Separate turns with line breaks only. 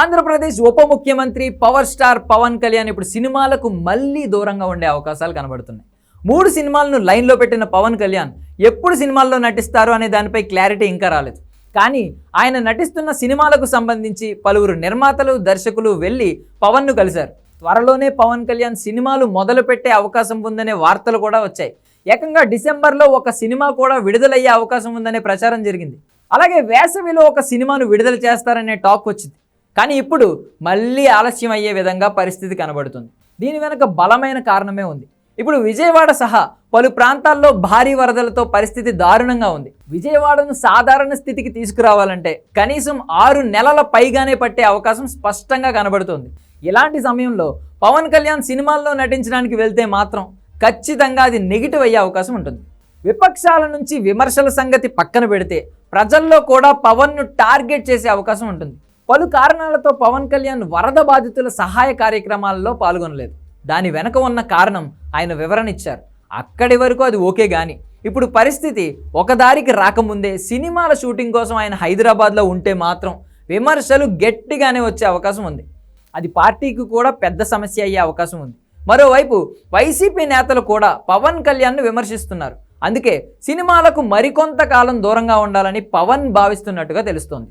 ఆంధ్రప్రదేశ్ ఉప ముఖ్యమంత్రి power star Pawan Kalyan ఇప్పుడు సినిమాలకు మళ్ళీ దూరంగా ఉండే అవకాశాలు కనబడుతున్నాయి. మూడు సినిమాలను లైన్లో పెట్టిన పవన్ కళ్యాణ్ ఎప్పుడు సినిమాల్లో నటిస్తారు అనే దానిపై క్లారిటీ ఇంకా రాలేదు. కానీ ఆయన నటిస్తున్న సినిమాలకు సంబంధించి పలువురు నిర్మాతలు దర్శకులు వెళ్ళి పవన్ను కలిశారు. త్వరలోనే పవన్ కళ్యాణ్ సినిమాలు మొదలు పెట్టే అవకాశం ఉందనే వార్తలు కూడా వచ్చాయి. ఏకంగా డిసెంబర్లో ఒక సినిమా కూడా విడుదలయ్యే అవకాశం ఉందనే ప్రచారం జరిగింది. అలాగే వేసవిలో ఒక సినిమాను విడుదల చేస్తారనే టాక్ వచ్చింది. కానీ ఇప్పుడు మళ్ళీ ఆలస్యం అయ్యే విధంగా పరిస్థితి కనబడుతుంది. దీని వెనుక బలమైన కారణమే ఉంది. ఇప్పుడు విజయవాడ సహా పలు ప్రాంతాల్లో భారీ వరదలతో పరిస్థితి దారుణంగా ఉంది. విజయవాడను సాధారణ స్థితికి తీసుకురావాలంటే కనీసం ఆరు నెలల పైగానే పట్టే అవకాశం స్పష్టంగా కనబడుతుంది. ఇలాంటి సమయంలో పవన్ కళ్యాణ్ సినిమాల్లో నటించడానికి వెళ్తే మాత్రం ఖచ్చితంగా అది నెగిటివ్ అయ్యే అవకాశం ఉంటుంది. విపక్షాల నుంచి విమర్శల సంగతి పక్కన పెడితే ప్రజల్లో కూడా పవన్ను టార్గెట్ చేసే అవకాశం ఉంటుంది. పలు కారణాలతో పవన్ కళ్యాణ్ వరద బాధితుల సహాయ కార్యక్రమాల్లో పాల్గొనలేదు. దాని వెనక ఉన్న కారణం ఆయన వివరణ ఇచ్చారు. అక్కడి వరకు అది ఓకే కానీ ఇప్పుడు పరిస్థితి ఒక దారికి రాకముందే సినిమాల షూటింగ్ కోసం ఆయన హైదరాబాద్లో ఉంటే మాత్రం విమర్శలు గట్టిగానే వచ్చే అవకాశం ఉంది. అది పార్టీకి కూడా పెద్ద సమస్య అయ్యే అవకాశం ఉంది. మరోవైపు వైసీపీ నేతలు కూడా పవన్ కళ్యాణ్ను విమర్శిస్తున్నారు. అందుకే సినిమాలకు మరికొంత కాలం దూరంగా ఉండాలని పవన్ భావిస్తున్నట్టుగా తెలుస్తోంది.